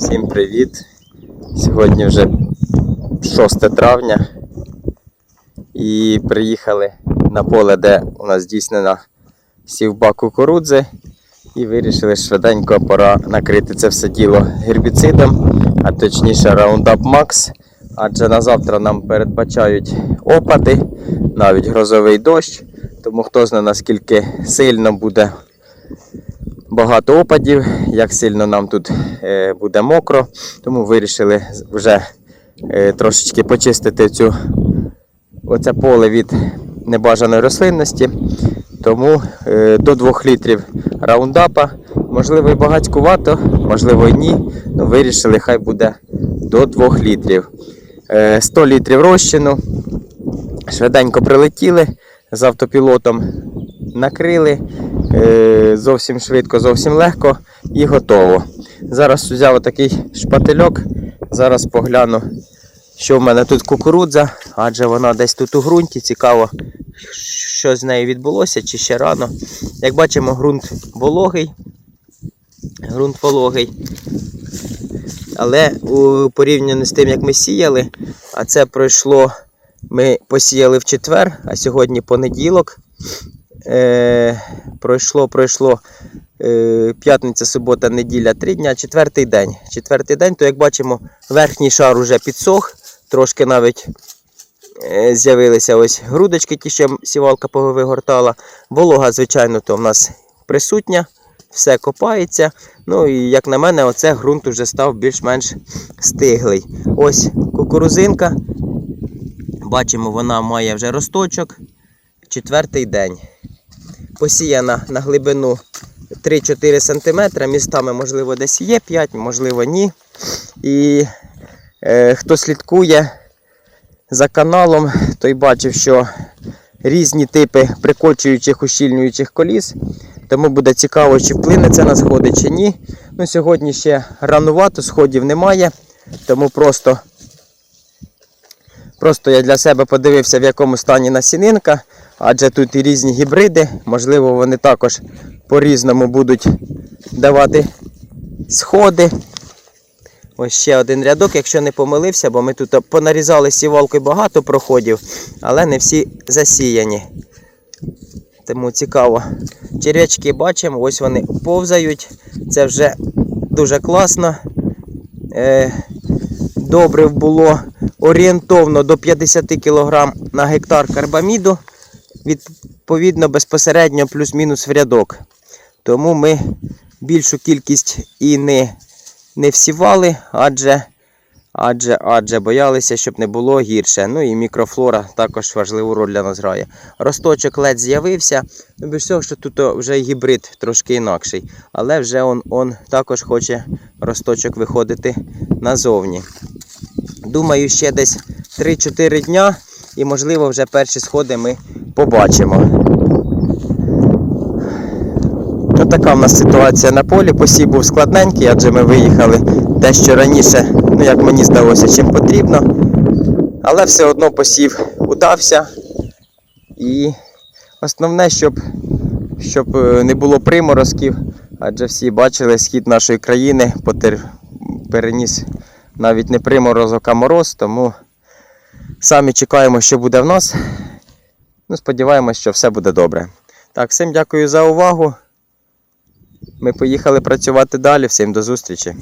Всім привіт! Сьогодні вже 6 травня і приїхали на поле, де у нас здійснена сівба кукурудзи. І вирішили швиденько пора накрити це все діло гербіцидом, а точніше Roundup Max. Адже на завтра нам передбачають опади, навіть грозовий дощ. Тому хто знає наскільки сильно буде багато опадів, як сильно нам тут е, буде мокро. Тому вирішили вже е, трошечки почистити цю, оце поле від небажаної рослинності. Тому е, до 2 літрів раундапа, можливо і багатькувато, можливо і ні. Ну, вирішили, хай буде до 2 літрів. Е, 100 літрів розчину. Швиденько прилетіли з автопілотом, накрили зовсім швидко, зовсім легко і готово. Зараз взяв отакий шпательок. Зараз погляну, що в мене тут кукурудза, адже вона десь тут у ґрунті. Цікаво, що з нею відбулося, чи ще рано. Як бачимо, ґрунт вологий. Ґрунт вологий. Але у порівнянні з тим, як ми сіяли, а це пройшло, ми посіяли в четвер, а сьогодні понеділок. Е, пройшло, пройшло е, п'ятниця, субота, неділя, три дня, четвертий день. Четвертий день, то як бачимо, верхній шар уже підсох, трошки навіть е, з'явилися ось грудочки, ті, що сівалка повигортала. Волога, звичайно, то в нас присутня, все копається. Ну і як на мене, оце ґрунт вже став більш-менш стиглий. Ось кукурузинка. Бачимо, вона має вже росточок. Четвертий день. Посіяна на глибину 3-4 см. Містами, можливо, десь є 5, можливо, ні. І е, хто слідкує за каналом, той бачив, що різні типи прикочуючих ущільнюючих коліс. Тому буде цікаво, чи вплине це на сходи, чи ні. Ну, Сьогодні ще ранувато, сходів немає. Тому просто, просто я для себе подивився, в якому стані насінинка. Адже тут і різні гібриди, можливо, вони також по-різному будуть давати сходи. Ось ще один рядок, якщо не помилився, бо ми тут понарізали сівалкою багато проходів, але не всі засіяні. Тому цікаво. Черв'ячки бачимо, ось вони повзають. Це вже дуже класно. Е, добрив було орієнтовно до 50 кг на гектар карбаміду. Відповідно, безпосередньо плюс-мінус в рядок. Тому ми більшу кількість і не, не всівали, адже, адже, адже боялися, щоб не було гірше. Ну і мікрофлора також важливу роль для нас грає. Росточок ледь з'явився. Ну, без всього, що тут вже гібрид трошки інакший. Але вже он, он також хоче росточок виходити назовні. Думаю, ще десь 3-4 дня і, можливо, вже перші сходи ми побачимо. То така в нас ситуація на полі. Посів був складненький, адже ми виїхали дещо раніше, ну як мені здалося, чим потрібно. Але все одно посів удався. І основне, щоб, щоб е, не було приморозків, адже всі бачили схід нашої країни, потер... переніс навіть не приморозок, а мороз, тому самі чекаємо, що буде в нас. Ну, сподіваємось, що все буде добре. Так, всім дякую за увагу. Ми поїхали працювати далі. Всім до зустрічі.